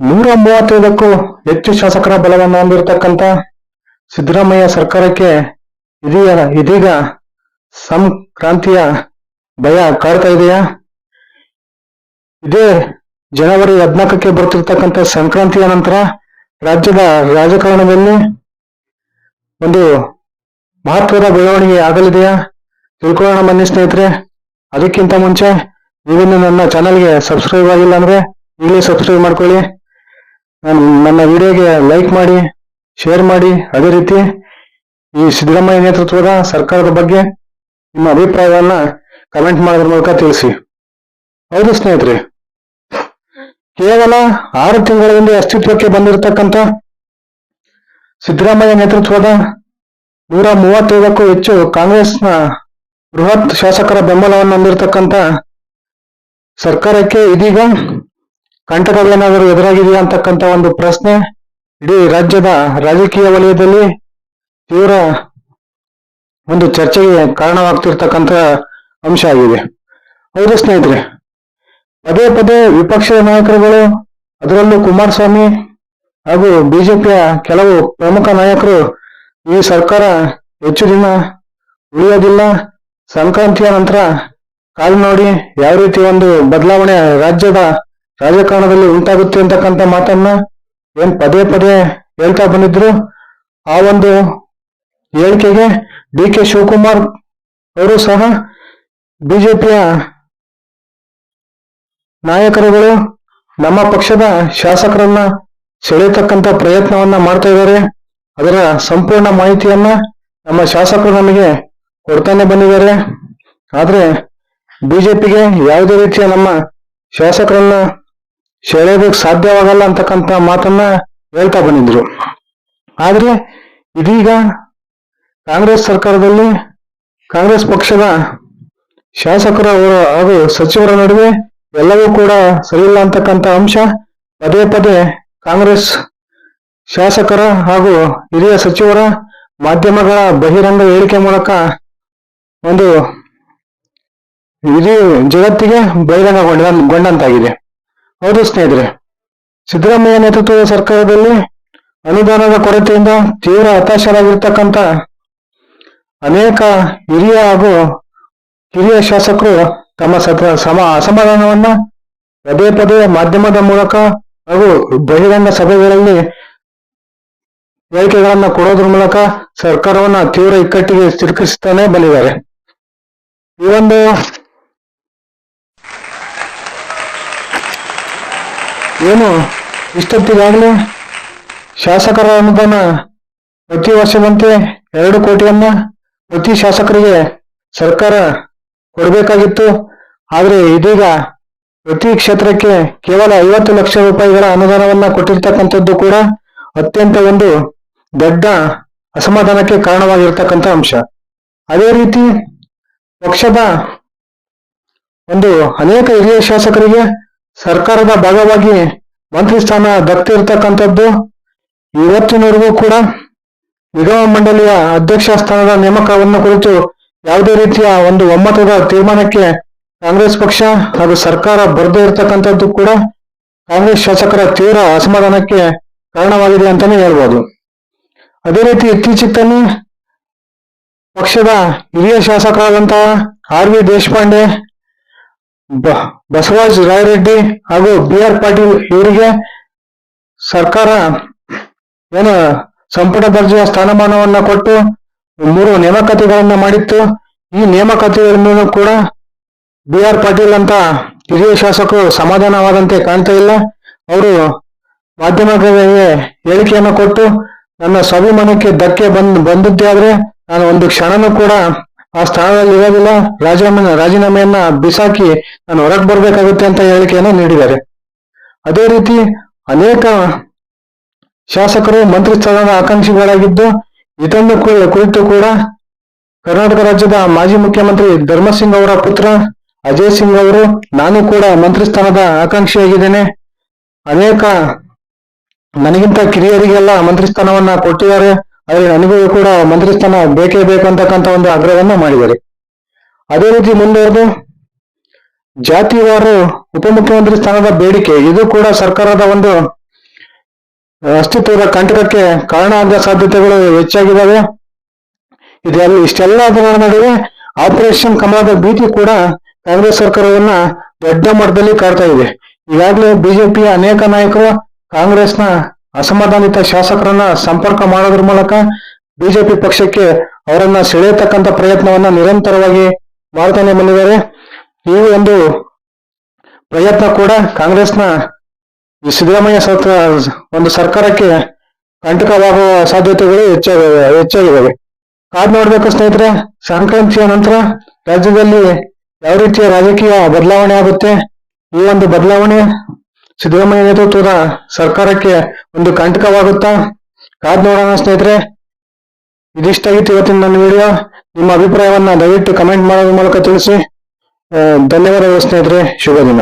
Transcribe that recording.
ನೂರ ಮೂವತ್ತೈದಕ್ಕೂ ಹೆಚ್ಚು ಶಾಸಕರ ಬಲವನ್ನು ಹೊಂದಿರತಕ್ಕಂತ ಸಿದ್ದರಾಮಯ್ಯ ಸರ್ಕಾರಕ್ಕೆ ಇದೀಗ ಇದೀಗ ಸಂಕ್ರಾಂತಿಯ ಭಯ ಕಾಡ್ತಾ ಇದೆಯಾ? ಇದೇ ಜನವರಿ ಹದಿನಾಲ್ಕಕ್ಕೆ ಬರ್ತಿರ್ತಕ್ಕಂಥ ಸಂಕ್ರಾಂತಿಯ ನಂತರ ರಾಜ್ಯದ ರಾಜಕಾರಣದಲ್ಲಿ ಒಂದು ಮಹತ್ವದ ಬೆಳವಣಿಗೆ ಆಗಲಿದೆಯಾ? ತಿಳ್ಕೊಳ್ಳೋಣ ಬನ್ನಿ ಸ್ನೇಹಿತರೆ. ಅದಕ್ಕಿಂತ ಮುಂಚೆ ನೀವಿನ್ನು ನನ್ನ ಚಾನಲ್ಗೆ ಸಬ್ಸ್ಕ್ರೈಬ್ ಆಗಿಲ್ಲ ಅಂದ್ರೆ ಈಗಲೇ ಸಬ್ಸ್ಕ್ರೈಬ್ ಮಾಡ್ಕೊಳ್ಳಿ. ನನ್ನ ವಿಡಿಯೋಗೆ ಲೈಕ್ ಮಾಡಿ ಶೇರ್ ಮಾಡಿ, ಅದೇ ರೀತಿ ಈ ಸಿದ್ದರಾಮಯ್ಯ ನೇತೃತ್ವದ ಸರ್ಕಾರದ ಬಗ್ಗೆ ನಿಮ್ಮ ಅಭಿಪ್ರಾಯವನ್ನು ಕಮೆಂಟ್ ಮಾಡೋದ್ರ ಮೂಲಕ ತಿಳಿಸಿ. ಹೌದು ಸ್ನೇಹಿತರೆ, ಕೇವಲ ಆರು ತಿಂಗಳ ಹಿಂದೆ ಅಸ್ತಿತ್ವಕ್ಕೆ ಬಂದಿರತಕ್ಕಂತ ಸಿದ್ದರಾಮಯ್ಯ ನೇತೃತ್ವದ ನೂರ ಮೂವತ್ತೈದಕ್ಕೂ ಹೆಚ್ಚು ಕಾಂಗ್ರೆಸ್ನ ಬೃಹತ್ ಶಾಸಕರ ಬೆಂಬಲವನ್ನು ಹೊಂದಿರತಕ್ಕಂತ ಸರ್ಕಾರಕ್ಕೆ ಇದೀಗ ಕಂಟಕವೇನಾದರೂ ಎದುರಾಗಿದೆಯಾ ಅಂತಕ್ಕಂತ ಒಂದು ಪ್ರಶ್ನೆ ಇಡೀ ರಾಜ್ಯದ ರಾಜಕೀಯ ವಲಯದಲ್ಲಿ ತೀವ್ರ ಒಂದು ಚರ್ಚೆಗೆ ಕಾರಣವಾಗ್ತಿರ್ತಕ್ಕಂತ ಅಂಶ ಆಗಿದೆ. ಹೌದು ಸ್ನೇಹಿತರೆ, ಪದೇ ಪದೇ ವಿಪಕ್ಷದ ನಾಯಕರುಗಳು, ಅದರಲ್ಲೂ ಕುಮಾರಸ್ವಾಮಿ ಹಾಗೂ ಬಿಜೆಪಿಯ ಕೆಲವು ಪ್ರಮುಖ ನಾಯಕರು ಈ ಸರ್ಕಾರ ಹೆಚ್ಚು ದಿನ ಉಳಿಯೋದಿಲ್ಲ, ಸಂಕ್ರಾಂತಿಯ ನಂತರ ಕಾಲು ನೋಡಿ ಯಾವ ರೀತಿ ಒಂದು ಬದಲಾವಣೆ ರಾಜ್ಯದ ರಾಜಕಾರಣದಲ್ಲಿ ಉಂಟಾಗುತ್ತೆ ಅಂತಕ್ಕಂಥ ಮಾತನ್ನ ಏನ್ ಪದೇ ಪದೇ ಹೇಳ್ತಾ ಬಂದಿದ್ರು. ಆ ಒಂದು ಹೇಳಿಕೆಗೆ ಡಿ ಕೆ ಶಿವಕುಮಾರ್ ಅವರು ಸಹ ಬಿಜೆಪಿಯ ನಾಯಕರುಗಳು ನಮ್ಮ ಪಕ್ಷದ ಶಾಸಕರನ್ನ ಸೆಳೆಯತಕ್ಕಂಥ ಪ್ರಯತ್ನವನ್ನ ಮಾಡ್ತಾ ಇದ್ದಾರೆ. ಅದರ ಸಂಪೂರ್ಣ ಮಾಹಿತಿಯನ್ನ ನಮ್ಮ ಶಾಸಕರು ನಮಗೆ ಕೊಡ್ತಾನೆ ಬಂದಿದ್ದಾರೆ. ಆದ್ರೆ ಬಿಜೆಪಿಗೆ ಯಾವುದೇ ರೀತಿಯ ನಮ್ಮ ಶಾಸಕರನ್ನ ಸೆಳೆಯೋದಕ್ಕೆ ಸಾಧ್ಯವಾಗಲ್ಲ ಅಂತಕ್ಕಂಥ ಮಾತನ್ನ ಹೇಳ್ತಾ ಬಂದಿದ್ರು. ಆದ್ರೆ ಇದೀಗ ಕಾಂಗ್ರೆಸ್ ಸರ್ಕಾರದಲ್ಲಿ ಕಾಂಗ್ರೆಸ್ ಪಕ್ಷದ ಶಾಸಕರ ಹಾಗೂ ಸಚಿವರ ನಡುವೆ ಎಲ್ಲವೂ ಕೂಡ ಸರಿಯಿಲ್ಲ ಅಂತಕ್ಕಂಥ ಅಂಶ ಪದೇ ಪದೇ ಕಾಂಗ್ರೆಸ್ ಶಾಸಕರ ಹಾಗೂ ಹಿರಿಯ ಸಚಿವರ ಮಾಧ್ಯಮಗಳ ಬಹಿರಂಗ ಹೇಳಿಕೆ ಮೂಲಕ ಒಂದು ಇಡೀ ಜಗತ್ತಿಗೆ ಬಹಿರಂಗಗೊಂಡ, ಗೊಂಡಂತಾಗಿದೆ. ಹೌದು ಸ್ನೇಹಿತರೆ. ಸಿದ್ದರಾಮಯ್ಯ ನೇತೃತ್ವದ ಸರ್ಕಾರದಲ್ಲಿ ಅನುದಾನದ ಕೊರತೆಯಿಂದ ತೀವ್ರ ಹತಾಶರಾಗಿರ್ತಕ್ಕಂಥ ಅನೇಕ ಹಿರಿಯ ಹಾಗೂ ಹಿರಿಯ ಶಾಸಕರು ತಮ್ಮ ಸತ ಸಮ ಅಸಮಾಧಾನವನ್ನ ಪದೇ ಪದೇ ಮಾಧ್ಯಮದ ಮೂಲಕ ಹಾಗೂ ಬಹಿರಂಗ ಸಭೆಗಳಲ್ಲಿ ಹೇಳಿಕೆಗಳನ್ನ ಕೊಡೋದ್ರ ಮೂಲಕ ಸರ್ಕಾರವನ್ನ ತೀವ್ರ ಇಕ್ಕಟ್ಟಿಗೆ ಸಿಲುಕಿಸ್ತಾನೆ ಬಂದಿದ್ದಾರೆ. ಈ ಒಂದು ಏನು? ಇಷ್ಟೊತ್ತಿಗಾಗಲೇ ಶಾಸಕರ ಅನುದಾನ ಪ್ರತಿ ವರ್ಷದಂತೆ ಎರಡು ಕೋಟಿಯನ್ನ ಪ್ರತಿ ಶಾಸಕರಿಗೆ ಸರ್ಕಾರ ಕೊಡಬೇಕಾಗಿತ್ತು. ಆದರೆ ಇದೀಗ ಪ್ರತಿ ಕ್ಷೇತ್ರಕ್ಕೆ ಕೇವಲ ಐವತ್ತು ಲಕ್ಷ ರೂಪಾಯಿಗಳ ಅನುದಾನವನ್ನ ಕೊಟ್ಟಿರ್ತಕ್ಕಂಥದ್ದು ಕೂಡ ಅತ್ಯಂತ ಒಂದು ದೊಡ್ಡ ಅಸಮಾಧಾನಕ್ಕೆ ಕಾರಣವಾಗಿರ್ತಕ್ಕಂಥ ಅಂಶ. ಅದೇ ರೀತಿ ಪಕ್ಷದ ಒಂದು ಅನೇಕ ಹಿರಿಯ ಶಾಸಕರಿಗೆ ಸರ್ಕಾರದ ಭಾಗವಾಗಿ ಮಂತ್ರಿ ಸ್ಥಾನ ದಕ್ತಿರ್ತಕ್ಕಂಥದ್ದು ಇವತ್ತಿನವರೆಗೂ ಕೂಡ ನಿಗಮ ಮಂಡಳಿಯ ಅಧ್ಯಕ್ಷ ಸ್ಥಾನದ ನೇಮಕವನ್ನು ಕುರಿತು ಯಾವುದೇ ರೀತಿಯ ಒಂದು ಒಮ್ಮತದ ತೀರ್ಮಾನಕ್ಕೆ ಕಾಂಗ್ರೆಸ್ ಪಕ್ಷ ಹಾಗೂ ಸರ್ಕಾರ ಬರದೇ ಇರತಕ್ಕಂಥದ್ದು ಕೂಡ ಕಾಂಗ್ರೆಸ್ ಶಾಸಕರ ತೀವ್ರ ಅಸಮಾಧಾನಕ್ಕೆ ಕಾರಣವಾಗಿದೆ ಅಂತಾನೆ ಹೇಳ್ಬೋದು. ಅದೇ ರೀತಿ ಇತ್ತೀಚೆಗೆ ಪಕ್ಷದ ಹಿರಿಯ ಶಾಸಕರಾದಂತಹ ಆರ್ ವಿ ದೇಶಪಾಂಡೆ ಬಸವರಾಜ್ ರಾಯರೆಡ್ಡಿ ಹಾಗೂ ಬಿ ಆರ್ ಪಾಟೀಲ್ ಇವರಿಗೆ ಸರ್ಕಾರ ಏನು ಸಂಪುಟ ದರ್ಜೆಯ ಸ್ಥಾನಮಾನವನ್ನ ಕೊಟ್ಟು ಮೂರು ನೇಮಕಾತಿಗಳನ್ನ ಮಾಡಿತ್ತು. ಈ ನೇಮಕಾತಿಗಳನ್ನು ಕೂಡ ಬಿ ಆರ್ ಪಾಟೀಲ್ ಅಂತ ಹಿರಿಯ ಶಾಸಕರು ಸಮಾಧಾನವಾದಂತೆ ಕಾಣ್ತಾ ಇಲ್ಲ. ಅವರು ಮಾಧ್ಯಮಗಳಿಗೆ ಹೇಳಿಕೆಯನ್ನು ಕೊಟ್ಟು ನನ್ನ ಸ್ವಾಭಿಮಾನಕ್ಕೆ ಧಕ್ಕೆ ಬಂದ್, ಬಂದದ್ದೇ ಆದ್ರೆ ನಾನು ಒಂದು ಕ್ಷಣನೂ ಕೂಡ ಆ ಸ್ಥಾನದಲ್ಲಿ ಇರೋದಿಲ್ಲ ರಾಜೀನಾಮೆ, ರಾಜೀನಾಮೆಯನ್ನ ಬಿಸಾಕಿ ನಾನು ಹೊರಗೆ ಬರ್ಬೇಕಾಗುತ್ತೆ ಅಂತ ಹೇಳಿಕೆಯನ್ನು ನೀಡಿದ್ದಾರೆ. ಅದೇ ರೀತಿ ಅನೇಕ ಶಾಸಕರು ಮಂತ್ರಿ ಸ್ಥಾನದ ಆಕಾಂಕ್ಷಿಗಳಾಗಿದ್ದು ಇದನ್ನು ಕುರಿತು ಕೂಡ ಕರ್ನಾಟಕ ರಾಜ್ಯದ ಮಾಜಿ ಮುಖ್ಯಮಂತ್ರಿ ಧರ್ಮಸಿಂಗ್ ಅವರ ಪುತ್ರ ಅಜಯ್ ಸಿಂಗ್ ಅವರು, ನಾನು ಕೂಡ ಮಂತ್ರಿ ಸ್ಥಾನದ ಆಕಾಂಕ್ಷಿಯಾಗಿದ್ದೇನೆ. ಅನೇಕ ನನಗಿಂತ ಕಿರಿಯರಿಗೆಲ್ಲ ಮಂತ್ರಿ ಸ್ಥಾನವನ್ನ ಕೊಟ್ಟಿದ್ದಾರೆ. ಆದರೆ ನನಗೂ ಕೂಡ ಮಂತ್ರಿ ಸ್ಥಾನ ಬೇಕೇ ಬೇಕು ಅಂತಕ್ಕಂಥ ಒಂದು ಆಗ್ರಹವನ್ನ ಮಾಡಿದ್ದಾರೆ. ಅದೇ ರೀತಿ ಮುಂದುವರೆದು ಜಾತಿವಾರು ಉಪಮುಖ್ಯಮಂತ್ರಿ ಸ್ಥಾನದ ಬೇಡಿಕೆ, ಇದು ಕೂಡ ಸರ್ಕಾರದ ಒಂದು ಅಸ್ತಿತ್ವದ ಕಂಟಕಕ್ಕೆ ಕಾರಣ ಆದ ಸಾಧ್ಯತೆಗಳು ಹೆಚ್ಚಾಗಿದ್ದಾವೆ. ಇದೆಲ್ಲ, ಇಷ್ಟೆಲ್ಲ ನಡುವೆ ಆಪರೇಷನ್ ಕಮಲದ ಭೀತಿ ಕೂಡ ಕಾಂಗ್ರೆಸ್ ಸರ್ಕಾರವನ್ನ ದೊಡ್ಡ ಮಟ್ಟದಲ್ಲಿ ಕಾಡ್ತಾ ಇದೆ. ಈಗಾಗಲೇ ಬಿಜೆಪಿಯ ಅನೇಕ ನಾಯಕರು ಕಾಂಗ್ರೆಸ್ನ ಅಸಮಾಧಾನಿತ ಶಾಸಕರನ್ನ ಸಂಪರ್ಕ ಮಾಡೋದ್ರ ಮೂಲಕ ಬಿಜೆಪಿ ಪಕ್ಷಕ್ಕೆ ಅವರನ್ನ ಸೆಳೆಯತಕ್ಕಂತ ಪ್ರಯತ್ನವನ್ನ ನಿರಂತರವಾಗಿ ಮಾಡ್ತಾನೆ ಬಂದಿದ್ದಾರೆ ಈ ಒಂದು ಪ್ರಯತ್ನ ಕೂಡ ಕಾಂಗ್ರೆಸ್ನ ಸಿದ್ದರಾಮಯ್ಯ ಒಂದು ಸರ್ಕಾರಕ್ಕೆ ಕಂಟಕವಾಗುವ ಸಾಧ್ಯತೆಗಳು ಹೆಚ್ಚಾಗಿವೆ, ಹೆಚ್ಚಾಗಿದ್ದಾವೆ. ಕಾದ್ ನೋಡ್ಬೇಕು ಸ್ನೇಹಿತರೆ, ಸಂಕ್ರಾಂತಿಯ ನಂತರ ರಾಜ್ಯದಲ್ಲಿ ಯಾವ ರೀತಿಯ ರಾಜಕೀಯ ಬದಲಾವಣೆ ಆಗುತ್ತೆ? ಈ ಒಂದು ಬದಲಾವಣೆ ಸಿದ್ದರಾಮಯ್ಯ ನೇತೃತ್ವದ ಸರ್ಕಾರಕ್ಕೆ ಒಂದು ಕಂಟಕವಾಗುತ್ತಾ? ಕಾದ್ ನೋಡೋಣ ಸ್ನೇಹಿತರೆ. ಇದಿಷ್ಟಾಗಿತ್ತು ಇವತ್ತಿನ ನನ್ನ ವಿಡಿಯೋ. ನಿಮ್ಮ ಅಭಿಪ್ರಾಯವನ್ನ ದಯವಿಟ್ಟು ಕಮೆಂಟ್ ಮಾಡೋದ್ರ ಮೂಲಕ ತಿಳಿಸಿ. ಧನ್ಯವಾದಗಳು ಸ್ನೇಹಿತರೆ. ಶುಭ ದಿನ.